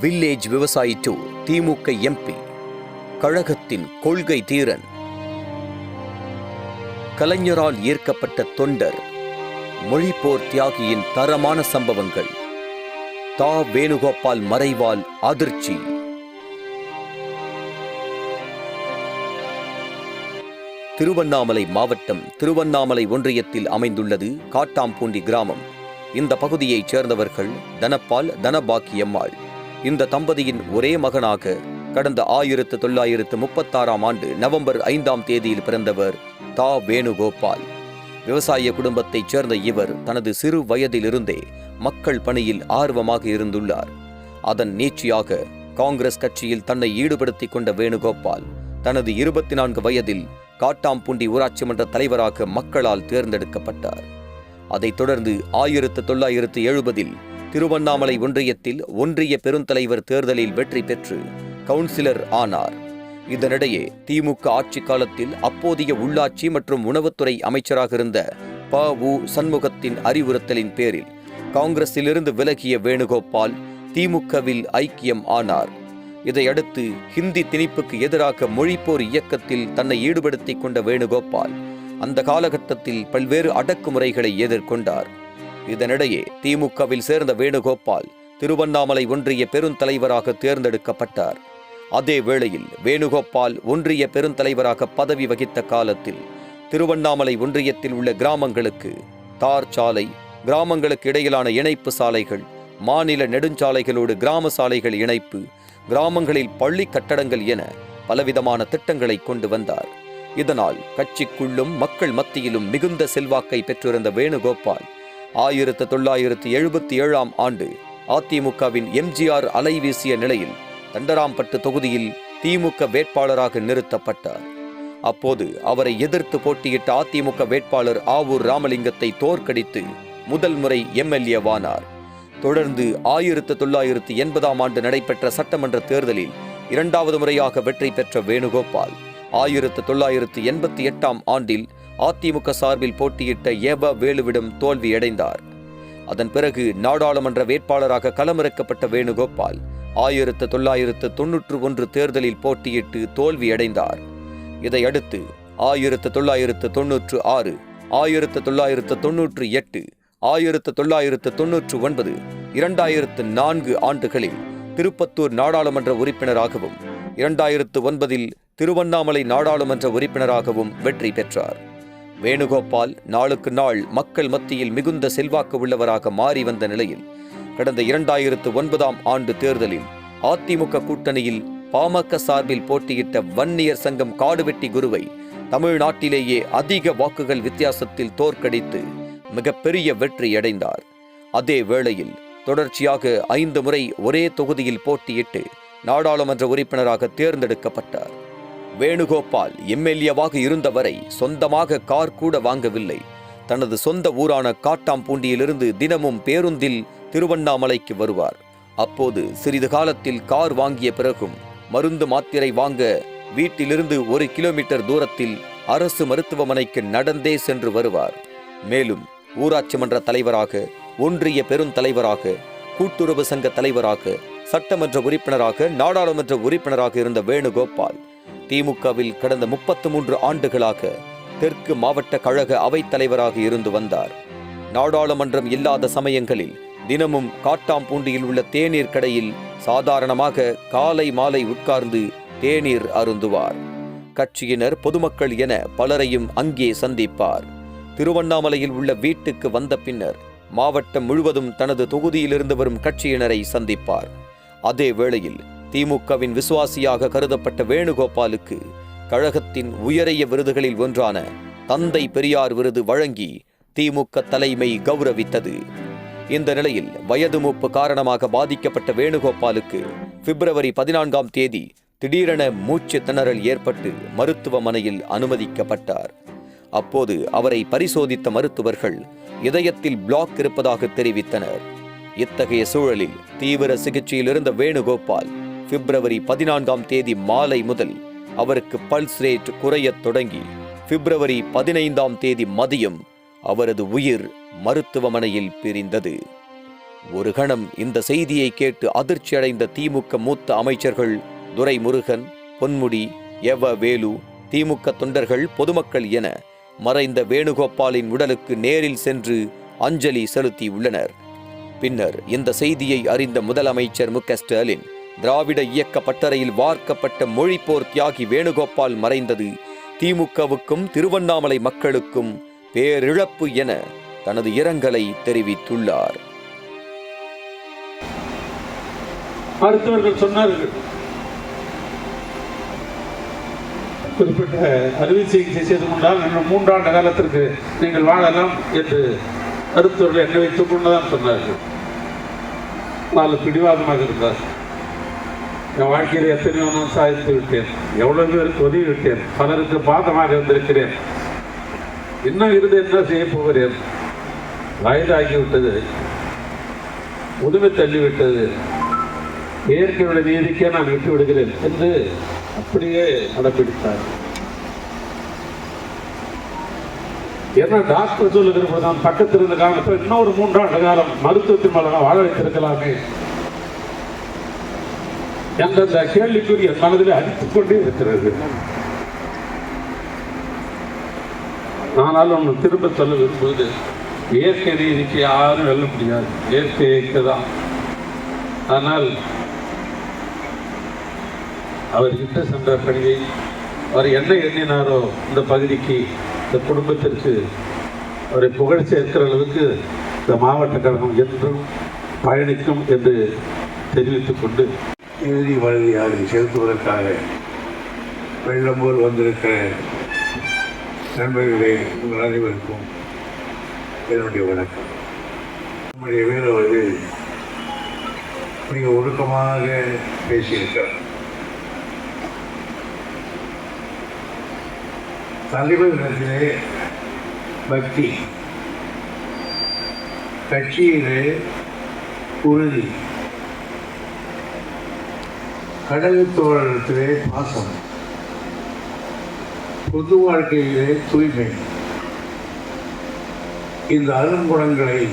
Village விவசாயி two திமுக MP. கழகத்தின் கொள்கை தீரன். கலைஞரால் ஈர்க்கப்பட்ட தொண்டர். மொழிப்போர் தியாகியின் தரமான சம்பவங்கள். தா. வேணுகோபால் மறைவால் அதிர்ச்சி. திருவண்ணாமலை மாவட்டம் திருவண்ணாமலை ஒன்றியத்தில் அமைந்துள்ளது காட்டாம்பூண்டி கிராமம். இந்த பகுதியைச் சேர்ந்தவர்கள் தனப்பால் தனபாக்கியம்மாள். இந்த தம்பதியின் ஒரே மகனாக கடந்த ஆயிரத்து தொள்ளாயிரத்து முப்பத்தாறாம் ஆண்டு நவம்பர் ஐந்தாம் தேதியில் பிறந்தவர் தா வேணுகோபால். விவசாய குடும்பத்தைச் சேர்ந்த இவர் தனது சிறு வயதிலிருந்தே மக்கள் பணியில் ஆர்வமாக இருந்துள்ளார். அதன் நீட்சியாக காங்கிரஸ் கட்சியில் தன்னை ஈடுபடுத்திக் கொண்ட வேணுகோபால் தனது இருபத்தி நான்கு வயதில் காட்டாம்பூண்டி ஊராட்சி மன்ற தலைவராக மக்களால் தேர்ந்தெடுக்கப்பட்டார். அதைத் தொடர்ந்து ஆயிரத்து தொள்ளாயிரத்து எழுபதில் திருவண்ணாமலை ஒன்றியத்தில் ஒன்றிய பெருந்தலைவர் தேர்தலில் வெற்றி பெற்று கவுன்சிலர் ஆனார். இதனிடையே திமுக ஆட்சி காலத்தில் அப்போதைய உள்ளாட்சி மற்றும் உணவுத்துறை அமைச்சராக இருந்த ப. உ. சண்முகத்தின் அறிவுறுத்தலின் பேரில் காங்கிரஸிலிருந்து விலகிய வேணுகோபால் திமுகவில் ஐக்கியம் ஆனார். இதையடுத்து ஹிந்தி திணிப்புக்கு எதிராக மொழிப்போர் இயக்கத்தில் தன்னை ஈடுபடுத்திக் கொண்ட வேணுகோபால் அந்த காலகட்டத்தில் பல்வேறு அடக்குமுறைகளை எதிர்கொண்டார். இதனிடையே திமுகவில் சேர்ந்த வேணுகோபால் திருவண்ணாமலை ஒன்றிய பெருந்தலைவராக தேர்ந்தெடுக்கப்பட்டார். அதே வேளையில் வேணுகோபால் ஒன்றிய பெருந்தலைவராக பதவி வகித்த காலத்தில் திருவண்ணாமலை ஒன்றியத்தில் உள்ள கிராமங்களுக்கு தார் சாலை கிராமங்களுக்கு இடையிலான இணைப்பு சாலைகள் மாநில நெடுஞ்சாலைகளோடு கிராம சாலைகள் இணைப்பு கிராமங்களில் பள்ளி கட்டடங்கள் என பலவிதமான திட்டங்களை கொண்டு வந்தார். இதனால் கட்சிக்குள்ளும் மக்கள் மத்தியிலும் மிகுந்த செல்வாக்கை பெற்றிருந்த வேணுகோபால் ஆயிரத்து தொள்ளாயிரத்து எழுபத்தி ஏழாம் ஆண்டு அதிமுகவின் எம்ஜிஆர் அலை வீசிய நிலையில் தண்டராம்பட்டு தொகுதியில் திமுக வேட்பாளராக நிறுத்தப்பட்டார். அப்போது அவரை எதிர்த்து போட்டியிட்ட அதிமுக வேட்பாளர் ஆவூர் ராமலிங்கத்தை தோற்கடித்து முதல் முறை எம்எல்ஏவானார். தொடர்ந்து ஆயிரத்து தொள்ளாயிரத்து எண்பதாம் ஆண்டு நடைபெற்ற சட்டமன்ற தேர்தலில் இரண்டாவது முறையாக வெற்றி பெற்ற வேணுகோபால் ஆயிரத்து தொள்ளாயிரத்து எண்பத்தி எட்டாம் ஆண்டில் அதிமுக சார்பில் போட்டியிட்ட ஏவ வேலுவிடம் தோல்வியடைந்தார் அதன் பிறகு நாடாளுமன்ற வேட்பாளராக களமிறக்கப்பட்ட வேணுகோபால் ஆயிரத்து தொள்ளாயிரத்து தொன்னூற்று ஒன்று தேர்தலில் போட்டியிட்டு தோல்வியடைந்தார் இதையடுத்து ஆயிரத்து தொள்ளாயிரத்து தொன்னூற்று ஆறு ஆயிரத்து தொள்ளாயிரத்து தொன்னூற்று எட்டு ஆயிரத்து தொள்ளாயிரத்து தொன்னூற்று ஒன்பது இரண்டாயிரத்து நான்கு ஆண்டுகளில் திருப்பத்தூர் நாடாளுமன்ற உறுப்பினராகவும் இரண்டாயிரத்து ஒன்பதில் திருவண்ணாமலை நாடாளுமன்ற உறுப்பினராகவும் வெற்றி பெற்றார். வேணுகோபால் நாளுக்கு நாள் மக்கள் மத்தியில் மிகுந்த செல்வாக்கு உள்ளவராக மாறி வந்த நிலையில் கடந்த இரண்டாயிரத்து ஒன்பதாம் ஆண்டு தேர்தலில் அதிமுக கூட்டணியில் பாமக சார்பில் போட்டியிட்ட வன்னியர் சங்கம் காடுவெட்டி குருவை தமிழ்நாட்டிலேயே அதிக வாக்குகள் வித்தியாசத்தில் தோற்கடித்து மிகப்பெரிய வெற்றியடைந்தார் அதே வேளையில் தொடர்ச்சியாக ஐந்து முறை ஒரே தொகுதியில் போட்டியிட்டு நாடாளுமன்ற உறுப்பினராக தேர்ந்தெடுக்கப்பட்டார். வேணுகோபால் எம்எல்ஏவாக இருந்தவரை சொந்தமாக கார் கூட வாங்கவில்லை. தனது சொந்த ஊரான காட்டாம்பூண்டியிலிருந்து தினமும் பேருந்தில் திருவண்ணாமலைக்கு வருவார். அப்போது சிறிது காலத்தில் கார் வாங்கிய பிறகும் மருந்து மாத்திரை வாங்க வீட்டிலிருந்து ஒரு கிலோமீட்டர் தூரத்தில் அரசு மருத்துவமனைக்கு நடந்தே சென்று வருவார். மேலும் ஊராட்சி மன்ற தலைவராக ஒன்றிய பெருந்தலைவராக கூட்டுறவு சங்க தலைவராக சட்டமன்ற உறுப்பினராக நாடாளுமன்ற உறுப்பினராக இருந்த வேணுகோபால் திமுகவில் கடந்த முப்பத்து மூன்று ஆண்டுகளாக தெற்கு மாவட்ட கழக அவைத் தலைவராக இருந்து வந்தார். நாடாளுமன்றம் இல்லாத சமயங்களில் தினமும் காட்டாம்பூண்டியில் உள்ள தேநீர் கடையில் சாதாரணமாக காலை மாலை உட்கார்ந்து தேநீர் அருந்துவார். கட்சியினர் பொதுமக்கள் என பலரையும் அங்கே சந்திப்பார். திருவண்ணாமலையில் உள்ள வீட்டுக்கு வந்த பின்னர் மாவட்டம் முழுவதும் தனது தொகுதியிலிருந்து வரும் கட்சியினரை சந்திப்பார். அதே வேளையில் திமுகவின் விசுவாசியாக கருதப்பட்ட வேணுகோபாலுக்கு கழகத்தின் உயரிய விருதுகளில் ஒன்றான தந்தை பெரியார் விருது வழங்கி திமுக தலைமை கௌரவித்தது. இந்த நிலையில் வயது மூப்பு காரணமாக பாதிக்கப்பட்ட வேணுகோபாலுக்கு பிப்ரவரி பதினான்காம் தேதி திடீரென மூச்சு திணறல் ஏற்பட்டு மருத்துவமனையில் அனுமதிக்கப்பட்டார். அப்போது அவரை பரிசோதித்த மருத்துவர்கள் இதயத்தில் பிளாக் இருப்பதாக தெரிவித்தனர். இத்தகைய சூழலில் தீவிர சிகிச்சையில் இருந்த வேணுகோபால் பிப்ரவரி பதினான்காம் தேதி மாலை முதல் அவருக்கு பல்ஸ் ரேட் குறையத் தொடங்கி பிப்ரவரி பதினைந்தாம் தேதி மதியம் அவரது உயிர் மருத்துவமனையில் பிரிந்தது. ஒரு கணம் இந்த செய்தியை கேட்டு அதிர்ச்சியடைந்த திமுக மூத்த அமைச்சர்கள் துரைமுருகன் பொன்முடி எவ வேலு திமுக தொண்டர்கள் பொதுமக்கள் என மறைந்த வேணுகோபாலின் உடலுக்கு நேரில் சென்று அஞ்சலி செலுத்தியுள்ளனர். பின்னர் இந்த செய்தியை அறிந்த முதலமைச்சர் மு ஸ்டாலின் திராவிட இயக்க பட்டறையில் வார்க்கப்பட்ட மொழிப்போர் தியாகி வேணுகோபால் மறைந்தது. திமுகவுக்கும் திருவண்ணாமலை மக்களுக்கும் பேரிழப்பு என தனது இரங்கலை தெரிவித்துள்ளார். மருத்துவர்கள் சொன்னார்கள். குறிப்பிட்ட அறுவை சிகிச்சை செய்து கொண்டால் இன்னும் மூன்றாண்டு காலத்திற்கு நீங்கள் வாழலாம் என்று மருத்துவர்கள் என்னை வைத்துக் கொண்டுதான் சொன்னார்கள். நாலு பிடிவாதமாக இருந்தார்கள். என் வாழ்க்கையில் எத்தனையோ நான் சாதித்து விட்டேன். எவ்வளவு பேருக்கு உதவி விட்டேன் பலருக்கு பாதமாக இருந்திருக்கிறேன் இன்னும் இருந்து என்ன செய்ய போகிறேன்? வயதாகிவிட்டது. உதவி தள்ளிவிட்டது. இயற்கையுடைய நீதிக்கே நான் விட்டு விடுகிறேன் என்று அப்படியே அடப்பிடித்தார் ஏன்னா டாக்டர் சொல்லுகிற போது நான் பக்கத்தில் இருந்த காலத்தில் இன்னொரு மூன்றாண்டு காலம் மருத்துவத்தின் மூலமாக வாழ வைத்திருக்கலாமே. என்ற கேள்விக்குரிய மனதில் அடித்துக் கொண்டே இருக்கிறது ஆனால் ஒன்று திரும்ப சொல்ல விரும்புவது இயற்கை ரீதிக்கு யாரும் வெல்ல முடியாது. இயற்கை இயற்கை தான் ஆனால் அவர்கிட்ட சென்ற பணியை அவர் என்ன எண்ணினாரோ இந்த பகுதிக்கு இந்த குடும்பத்திற்கு அவரை புகழ் சேர்க்கிற அளவுக்கு இந்த மாவட்ட கழகம் என்றும் பயணிக்கும் என்று தெரிவித்துக் கொண்டு இறுதி மருதியாக செலுத்துவதற்காக வெள்ளம் போல் வந்திருக்கிற நண்பர்களே உங்கள் அனைவருக்கும் என்னுடைய வணக்கம். நம்முடைய வேறு மிக ஒழுக்கமாக பேசியிருக்கிறார். தலைவரிடத்திலே பக்தி கட்சியிலே உறுதி கடல் தோழத்திலே பாசம். பொது வாழ்க்கையிலே தூய்மை. இந்த அருங்குணங்களை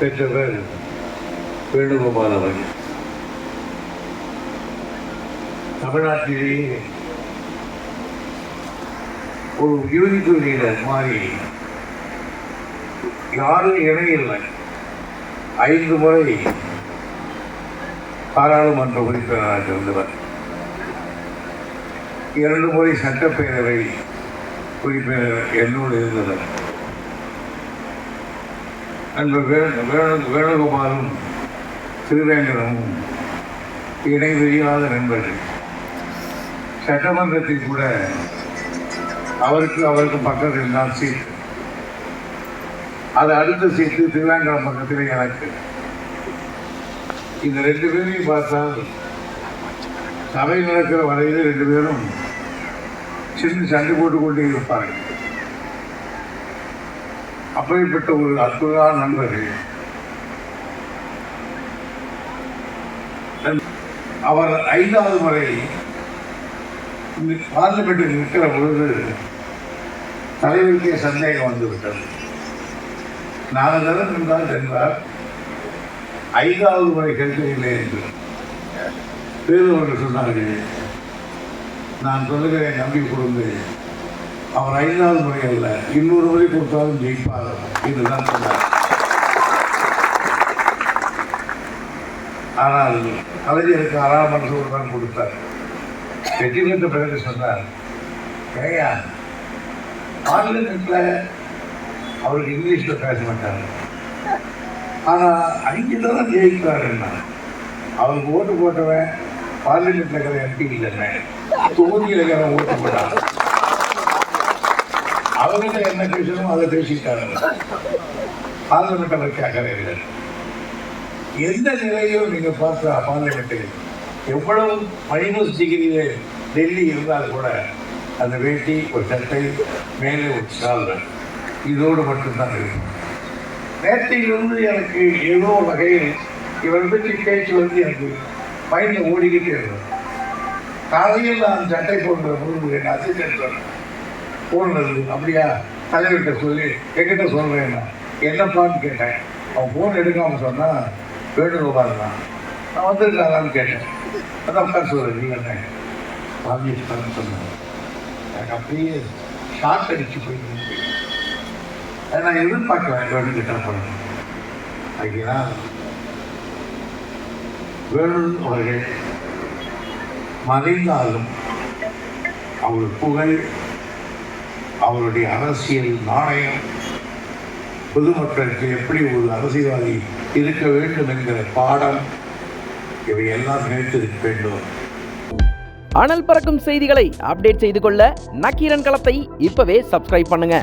பெற்றவர் வேணுகோபால் அவர்கள் தமிழ்நாட்டிலேயே ஒரு இறுதி லீடர் மாறி யாரும் இணையில்லை ஐந்து முறை பாராளுமன்ற உறுப்பினராக இருந்தவர். இரண்டு முறை சட்டப்பேரவை உறுப்பினர் என்னோடு இருந்தவர். அன்பு வேணுகோபாலும் திருவேங்கடமும் இணை தெரியாத நண்பர்கள். சட்டமன்றத்தில் கூட அவருக்கு அவருக்கு பக்கத்தில் தான் சீட்டு. அது அடுத்த சீட்டு திருவேங்கடம் பக்கத்தில் எனக்கு. இந்த ரெண்டு பேரையும் பார்த்தால் சபை நடக்கிற வரையில் ரெண்டு பேரும் சின்ன சண்டை போட்டுக் கொண்டே இருப்பார்கள். அப்படிப்பட்ட ஒரு அற்புதமான நண்பர்கள். அவர் ஐந்தாவது முறை பார்லிமெண்ட்டில் நிற்கிற பொழுது தலைவருக்கே சந்தேகம் வந்துவிட்டது. நாலு தரம் இருந்தால் என்றார் ஐந்தாவது முறை கேட்கவில்லை என்று. வேறொரு சொன்னார்கள் நான் சொல்லுகிறேன் நம்பி கொடுங்க அவர் ஐந்தாவது முறை அல்ல இன்னொரு முறை கொடுத்தாலும் ஜெயிப்பார் என்றுதான் சொன்னார். ஆனால் கலைஞருக்கு ஆறாம் மனசோடு தான் கொடுத்தார். வெற்றி பெற்ற பிறகு சொன்னார் ஏயா பார்லிமெண்ட்டில் அவருக்கு இங்கிலீஷில் பேச மாட்டார். ஆனால் அங்கே தான் ஜெயிக்கிறாரு என்ன? ஓட்டு போட்டவன் பார்லிமெண்ட்ல இருக்கிற எம்பி இல்லைன்னு தொகுதியில் இருக்கிற ஓட்டு போட்டாங்க அவங்க என்ன பேசணும் அதை பேசிட்டாங்க பார்லிமெண்ட் அவர் கேட்கறீர்கள் எந்த நிலையும் நீங்க பார்த்தா பார்லிமெண்ட்டில் எவ்வளவு மைனஸ் டிகிரியில டெல்லி இருந்தால் கூட அந்த வேட்டி ஒரு சட்டை மேலே ஒரு சால் இதோடு மட்டும்தான் இருக்கும் நேற்றையிலிருந்து எனக்கு ஏதோ வகையில் இவரை பற்றி பேச்சு வந்து எனக்கு மைண்டில் ஓடிக்கிட்டே இருந்தது. காலையில் நான் சட்டை போடுற பொழுது என் அசிஸ்டன்ட் சொன்னேன் போடுறது அப்படியா? தலைவர்கிட்ட சொல்லி என்கிட்ட சொல்கிறேன் என்னப்பான்னு கேட்டேன். அவன் ஃபோன் எடுக்காமல் சொன்னால் வேணுகோபால் தான் நான் வந்திருக்காங்களான்னு கேட்டேன். அதான் உட்கார் சொல்கிறேன் நீ என்ன? ராஜேஷ்காரன் சொன்னேன் எனக்கு அப்படியே ஷாக் அடிச்சு போயிருந்தேன் அதை நான் எதிர்பார்க்க வேண்டும் கிட்ட போனேன் ஐயா வேணு அவர்கள் மறைந்தாலும் அவர் புகழ் அவருடைய அரசியல் நாணயம் பொதுமக்களுக்கு எப்படி ஒரு அரசியல்வாதி இருக்க வேண்டும் என்கிற பாடம் இவையெல்லாம் நினைத்திருக்க வேண்டும். அனல் பறக்கும் செய்திகளை அப்டேட் செய்து கொள்ள நக்கீரன் களத்தை இப்பவே சப்ஸ்கிரைப் பண்ணுங்க.